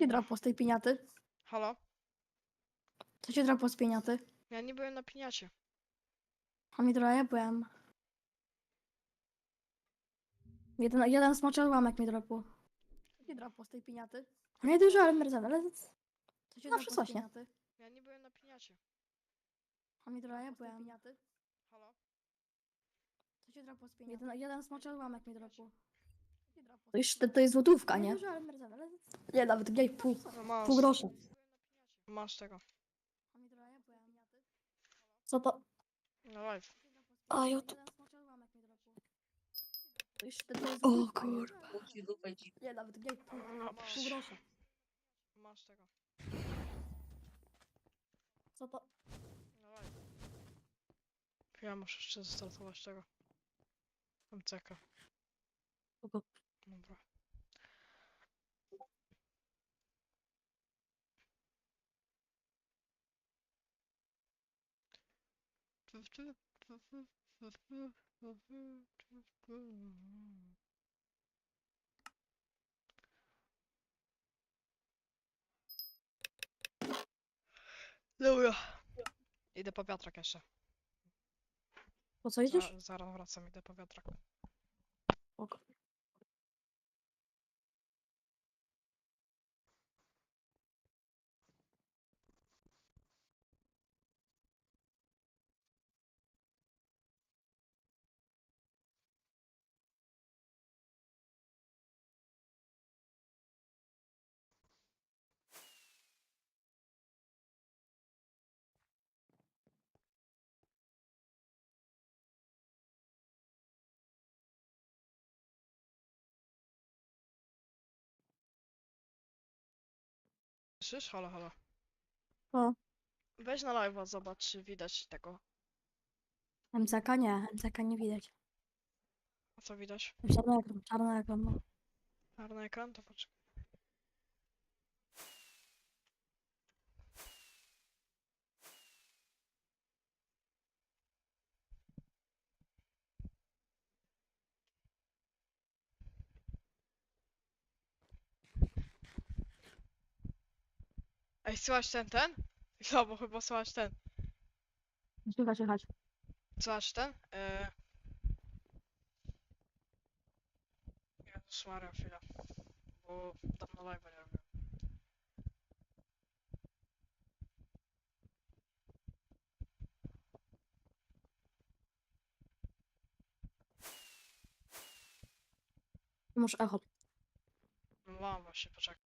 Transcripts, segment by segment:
Nie drapło z tej piniaty. Halo? Co się drapło z piniaty? Ja nie byłem na piniacie. A mi trochę ja byłem. Jeden, jeden smoczy odłamek mi drapło. Nie drapło z tej piniaty. Nie dużo, ale merzen, ale... Co się Zawsze coś, nie? Ja nie byłem na piniacie. A mi trochę ja byłem. Halo? Co się drapło z piniaty? Jeden, jeden smoczy odłamek mi drapło. To, już, to, to jest złotówka, nie? Nie, nawet nie, pół, No masz. pół grosza. Masz tego. Co to? Na live. A, ja to... Jest O złotówka, nie? kurwa. Nie, nawet nie, pół, No, pół psz, grosza. masz tego. Co to? Na live. Ja muszę jeszcze zastartować tego. MCK. Kogo? Dobra. Dobra. Idę po wiatrak jeszcze. Po co idziesz? Za, zaraz wracam, idę po wiatrak. Spoko. Słyszysz? Halo, halo. O. Weź na live'a, zobacz, czy widać tego. MCK nie, MCK nie widać. A co widać? Czarny ekran, czarny ekran, no. Czarny ekran? To poczekaj. Ej, ten, ten? No, bo chyba słychać ten. Słychać, słychać. Słychać ten? Eee... Jezus Maria, chwila. Bo dawno live'a nie robiłem. Masz echo. No mam właśnie, poczekaj.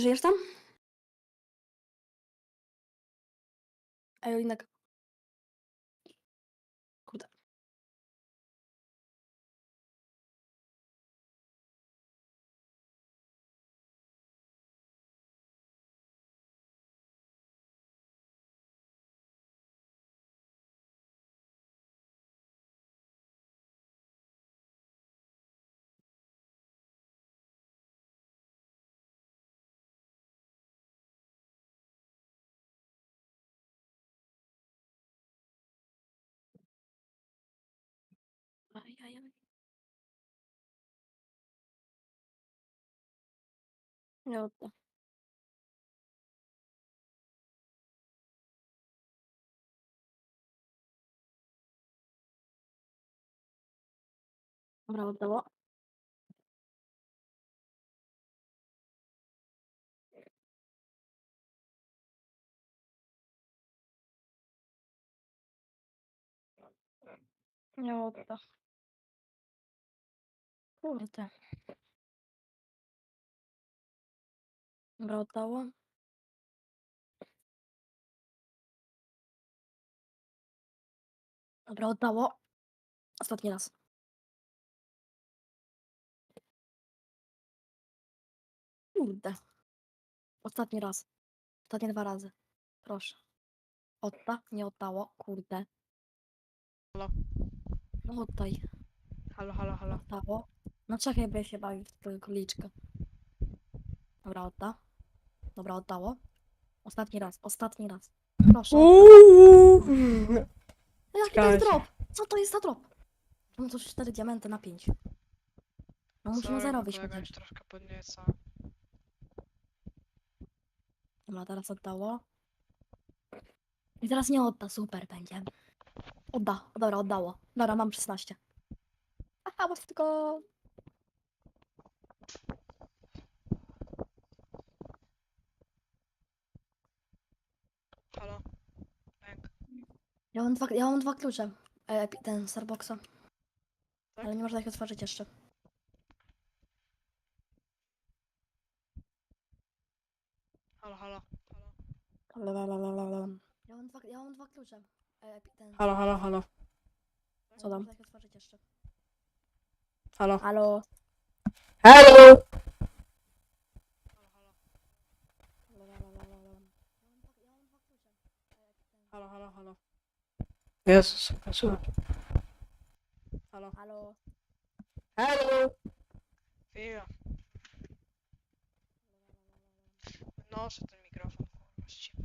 Żyjesz tam? Ej, Olinek. Miami. Yolda. Bravo, bravo. Yolda. Kurde. Dobra, oddało. Dobra, oddało. Ostatni raz. Kurde. Ostatni raz. Ostatnie dwa razy. Proszę. Odda? Nie oddało. Kurde. Halo? No oddaj. Halo, halo, halo. Oddało. No czekaj, by się bawił w tego króliczka. Dobra, odda. Dobra, oddało. Ostatni raz, ostatni raz. Proszę. oddaj. No Jaki to jest drop? Co to jest za drop? No to już 4 diamenty na 5. No musimy chociaż. już troszkę podnieca. Dobra, teraz oddało. I teraz nie odda, super będzie. Odda, dobra, oddało. Dobra, mam 16. Aha, bo tylko... Halo? Bęk. Ja mam dwa, ja mam dwa klucze. E, ten Starbucksa. Tak? Ale nie można ich otworzyć jeszcze. Halo, halo, halo. Lalalala. Ja mam dwa, ja mam dwa klucze. E, ten Halo, halo, halo. Co nie tam? można ich otworzyć jeszcze. Halo. Halo. Halo! Halo, halo. Pi- ten Halo, halo, halo. Jezus, słuchaj. Halo. Halo. Halo! Chwila. Noszę ten mikrofon, kurwa, ścipy.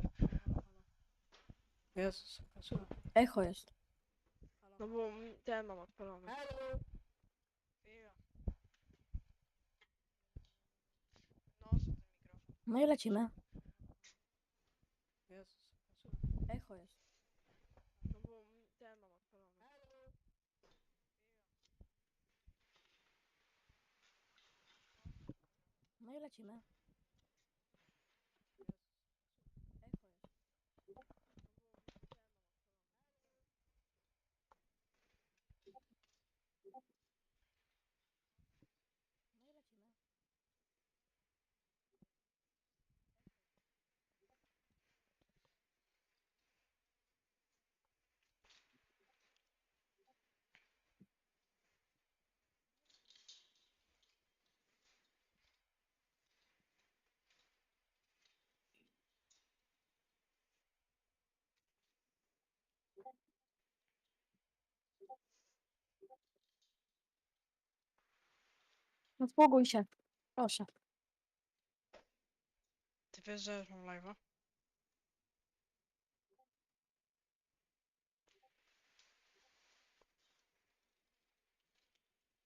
Jezus, słuchaj. Echo jest. No bo ten mam odpalony. Halo! Chwila. Noszę ten mikrofon. No i lecimy. Jezus, słuchaj. Echo jest. No bo ten mam odpalony. Halo! No i lecimy. No spłoguj się. Proszę. Ty wiesz, że już mam live'a?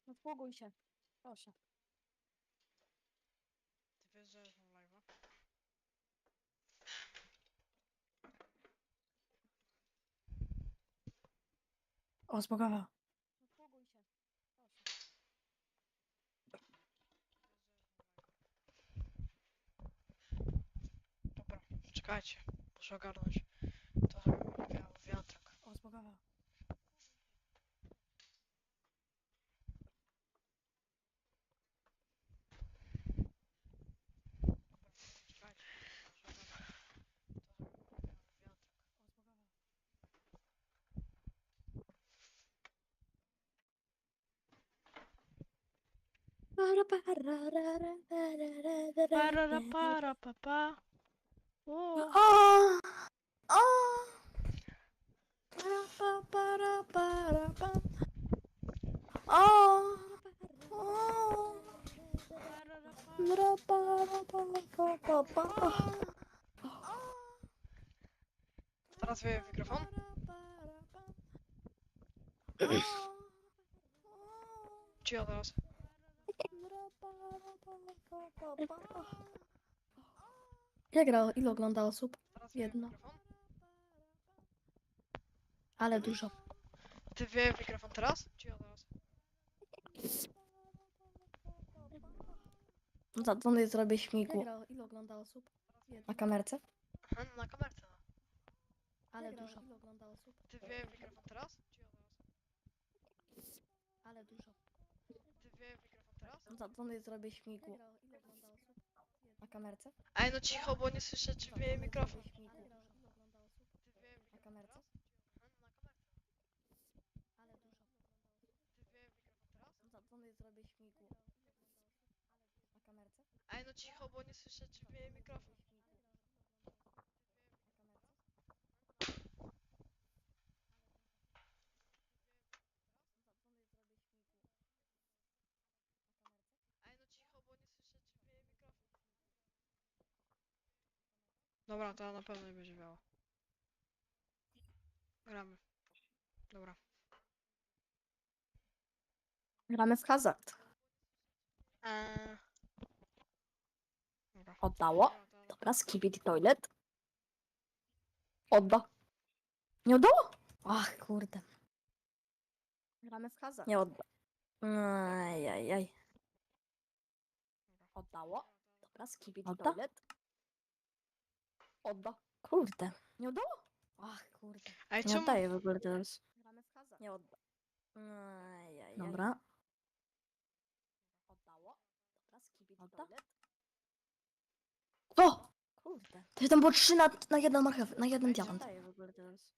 No spłoguj się. Proszę. Ty wiesz, że już mam live'a? O. Czekajcie, muszę ogarnąć. To miał wiatrak. O, zbogowa. Para para para para para para para para para pa, pa, pa. Teraz wyje mikrofon. Cicho teraz. Jak gra? Ile ogląda osób? Jedno. Ale dużo. Ty wyje mikrofon teraz? Cicho teraz. Zadzwonię zrobię śmigu. Ile ogląda osób? Na kamerce? Aha, na kamerce. no. Ale dużo. Ile ogląda osób? Ty wyje mikrofon teraz? Cicho teraz. Ale dużo. Ty wyje mikrofon teraz? Zadzwonię zrobię śmigu. Na kamerce? Ej, no cicho, bo nie słyszę, czy wyje mikrofon. Na kamerce? mikrofon teraz? Zadzwonię zrobię śmigu. Na kamerce? Ej, no cicho, bo nie słyszę, czy wyje mikrofon. Ej, no cicho, bo nie słyszę, czy wyje mikrofon. Dobra, to na pewno nie będzie wiało. Gramy. Dobra. Gramy w hazard. Eee. Dobra. Oddało. Dobra, skibidi toilet. Odda. Nie oddało? Ach, kurde. Gramy w hazard. Nie odda. Ajajaj. Oddało. Dobra, skibidi Odda? toilet. Odda. Kurde. Nie oddało? Ach, kurde. Ej, Nie czemu? oddaję w ogóle teraz. Gramy w hazard. Nie odda. Ajajaj. Dobra. Oddało. Dobra, skibidi Odda? toilet. O! Kurde. To tam było trzy na, na jedną marchewę, na jeden diament. co? w ogóle teraz.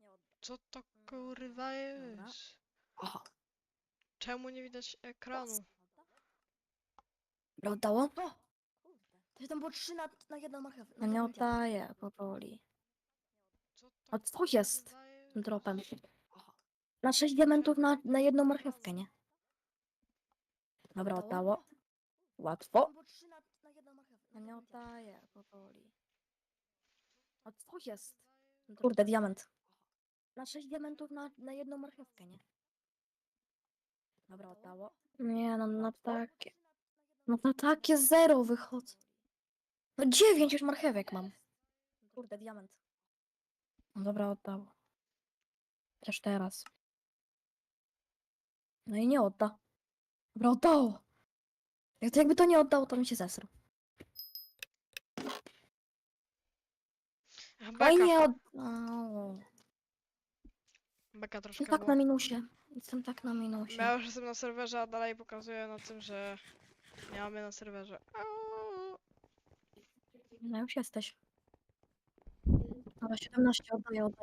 Nie odda. Co to kurwa jest? Aha. Czemu nie widać ekranu? Dobra, oddało? To tam było trzy na, na jedną marchewę. No nie oddaję, powoli. Co to A co jest tym dropem? Na sześć diamentów na, na jedną marchewkę, nie? Dobra, oddało. Łatwo. Ja nie oddaję, powoli. A co jest? Kurde, diament. Na sześć diamentów na, na jedną marchewkę, nie? Dobra, oddało. Nie, no na takie. No na takie zero wychodzę. No dziewięć już marchewek mam. Kurde, diament. No dobra, oddało. Też teraz. No i nie odda. Dobra, oddało. Jak to jakby to nie oddało, to mi się zesrał. No i Beka, nie oddało. beka Jestem troszkę tak było. na minusie. Jestem tak na minusie. Ja już jestem na serwerze, a dalej pokazuje na tym, że nie mamy na serwerze. Auuu. No już jesteś. Dobra, 17 oddaję, oddaję.